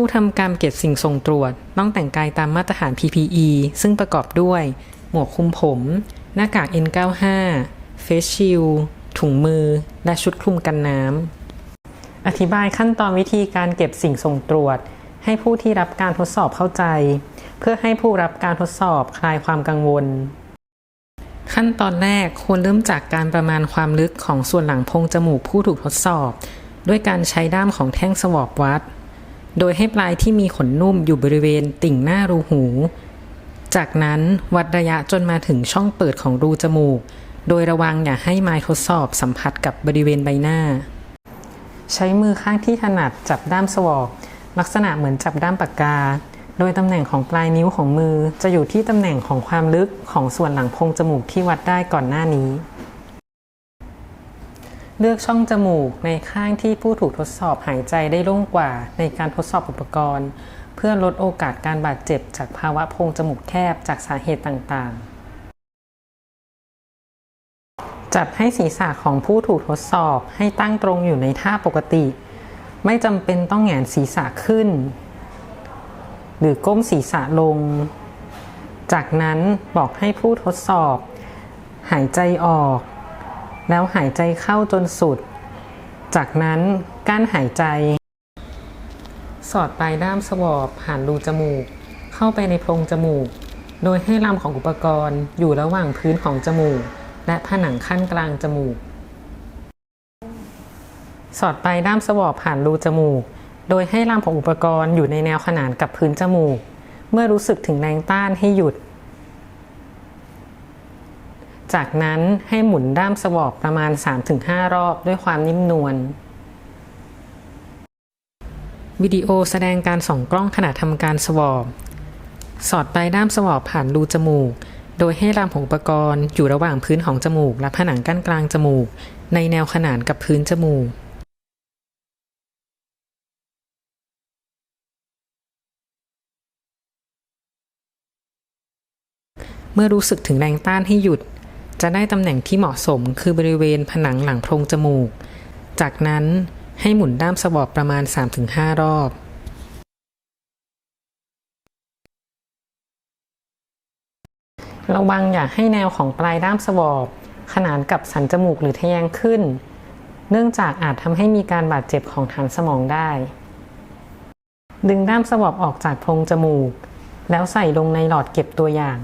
ผู้ทำการเก็บสิ่งส่งตรวจ ต้องแต่งกายตามมาตรฐาน PPE ซึ่งประกอบด้วย หมวกคลุมผม หน้ากาก N95 เฟสชิลถุงมือ และชุดคลุมกันน้ำ อธิบายขั้นตอนวิธีการเก็บสิ่งส่งตรวจ ให้ผู้ที่รับการทดสอบเข้าใจ เพื่อให้ผู้รับการทดสอบคลายความกังวล ขั้นตอนแรกควรเริ่มจากการประมาณความลึกของส่วนหลังโพรงจมูกผู้ถูกทดสอบ ด้วยการใช้ด้ามของแท่งสวอปวัด โดยให้ปลายที่มีขนนุ่มอยู่บริเวณติ่งหน้ารูหู จากนั้นวัดระยะจนมาถึงช่องเปิดของรูจมูก โดยระวังอย่าให้ไม้ทดสอบสัมผัสกับบริเวณใบหน้า ใช้มือข้างที่ถนัดจับด้ามสวอปลักษณะเหมือนจับด้ามปากกา โดยตำแหน่งของปลายนิ้วของมือจะอยู่ที่ตำแหน่งของความลึกของส่วนหลังโพรงจมูกที่วัดได้ก่อนหน้านี้ เลือกช่องจมูกในข้างที่ผู้ถูกทดสอบหายใจได้โล่งกว่าในการทดสอบอุปกรณ์ เพื่อลดโอกาสการบาดเจ็บจากภาวะโพรงจมูกแคบจากสาเหตุต่างๆ จัดให้ศีรษะของผู้ถูกทดสอบให้ตั้งตรงอยู่ในท่าปกติ ไม่จำเป็นต้องแหงนศีรษะขึ้น หรือก้มศีรษะลง จากนั้นบอกให้ผู้ทดสอบ หายใจออก แล้วหายใจเข้าจนสุด จากนั้นกั้นหายใจ สอดปลายด้ามสวอปผ่านรูจมูก เข้าไปในโพรงจมูก โดยให้ลำของอุปกรณ์อยู่ระหว่างพื้นของจมูก และผนังขั้นกลางจมูก สอดปลายด้ามสวอปผ่านรูจมูก โดยให้ลำของอุปกรณ์อยู่ในแนวขนานกับพื้นจมูก เมื่อรู้สึกถึงแรงต้านให้หยุด จากนั้นให้หมุนด้ามสวอปประมาณ 3-5 รอบด้วยความนิ่มนวลวิดีโอแสดงการส่องกล้องขณะทำการสวอปสอดปลายด้ามสวอปผ่านรูจมูก โดยให้ลำของอุปกรณ์อยู่ระหว่างพื้นของจมูก และผนังกั้นกลางจมูก ในแนวขนานกับพื้นจมูก เมื่อรู้สึกถึงแรงต้านให้หยุด จะได้ตำแหน่งที่เหมาะสมคือบริเวณผนังหลังโพรงจมูก จากนั้นให้หมุนด้ามสวอปประมาณ 3-5 รอบระวังอย่าให้แนวของปลายด้ามสวอปขนานกับสันจมูกหรือทะแยงขึ้น เนื่องจากอาจทำให้มีการบาดเจ็บของฐานสมองได้ ดึงด้ามสวอปออกจากโพรงจมูก แล้วใส่ลงในหลอดเก็บตัวอย่าง